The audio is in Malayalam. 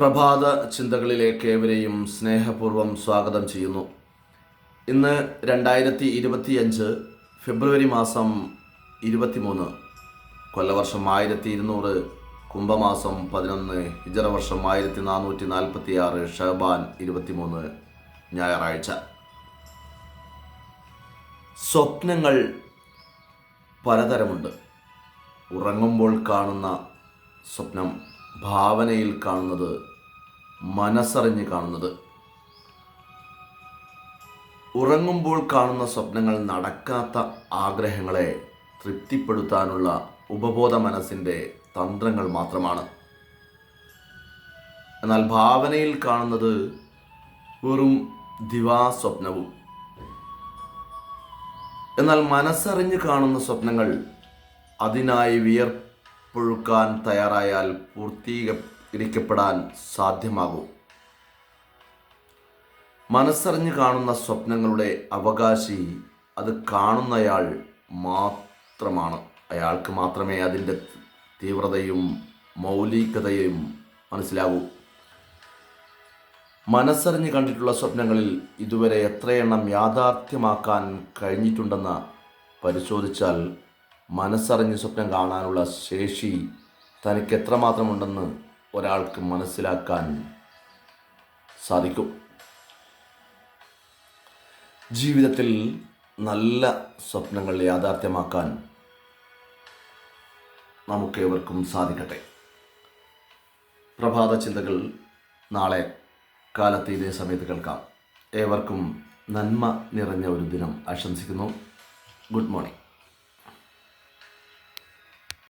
പ്രഭാത ചിന്തകളിലേക്ക് ഏവരെയും സ്നേഹപൂർവം സ്വാഗതം ചെയ്യുന്നു. ഇന്ന് രണ്ടായിരത്തി ഇരുപത്തിയഞ്ച് ഫെബ്രുവരി മാസം ഇരുപത്തിമൂന്ന് കൊല്ലവർഷം ആയിരത്തി ഇരുന്നൂറ് കുംഭമാസം പതിനൊന്ന് ഹിജറ വർഷം ആയിരത്തി നാനൂറ്റി നാൽപ്പത്തി ആറ് ഷഹബാൻ ഇരുപത്തിമൂന്ന് ഞായറാഴ്ച. സ്വപ്നങ്ങൾ പലതരമുണ്ട്. ഉറങ്ങുമ്പോൾ കാണുന്ന സ്വപ്നം ഭാവനയിൽ കാണുന്നത് മനസ്സറിഞ്ഞ് കാണുന്നത്. ഉറങ്ങുമ്പോൾ കാണുന്ന സ്വപ്നങ്ങൾ നടക്കാത്ത ആഗ്രഹങ്ങളെ തൃപ്തിപ്പെടുത്താനുള്ള ഉപബോധ മനസ്സിന്റെ തന്ത്രങ്ങൾ മാത്രമാണ്. എന്നാൽ ഭാവനയിൽ കാണുന്നത് വെറും ദിവാസ്വപ്നവും എന്നാൽ മനസ്സറിഞ്ഞ് കാണുന്ന സ്വപ്നങ്ങൾ അതിനായി വിയർപ്പൊഴുക്കാൻ തയ്യാറായാൽ പൂർത്തീകരിക്കപ്പെടാൻ സാധ്യമാകും. മനസ്സറിഞ്ഞ് കാണുന്ന സ്വപ്നങ്ങളുടെ അവകാശി അത് കാണുന്നയാൾ മാത്രമാണ്. അയാൾക്ക് മാത്രമേ അതിന്റെ തീവ്രതയും മൗലികതയും മനസ്സിലാകൂ. മനസ്സറിഞ്ഞ് കണ്ടിട്ടുള്ള സ്വപ്നങ്ങളിൽ ഇതുവരെ എത്രയെണ്ണം യാഥാർത്ഥ്യമാക്കാൻ കഴിഞ്ഞിട്ടുണ്ടെന്ന് പരിശോധിച്ചാൽ മനസ്സറിഞ്ഞ് സ്വപ്നം കാണാനുള്ള ശേഷി തനിക്ക് എത്രമാത്രമുണ്ടെന്ന് ഒരാൾക്ക് മനസ്സിലാക്കാൻ സാധിക്കും. ജീവിതത്തിൽ നല്ല സ്വപ്നങ്ങൾ യാഥാർത്ഥ്യമാക്കാൻ നമുക്കേവർക്കും സാധിക്കട്ടെ. പ്രഭാത ചിന്തകൾ നാളെ കാലത്ത് ഇതേ സമയത്ത് കേൾക്കാം. ഏവർക്കും നന്മ നിറഞ്ഞ ഒരു ദിനം ആശംസിക്കുന്നു. Good morning.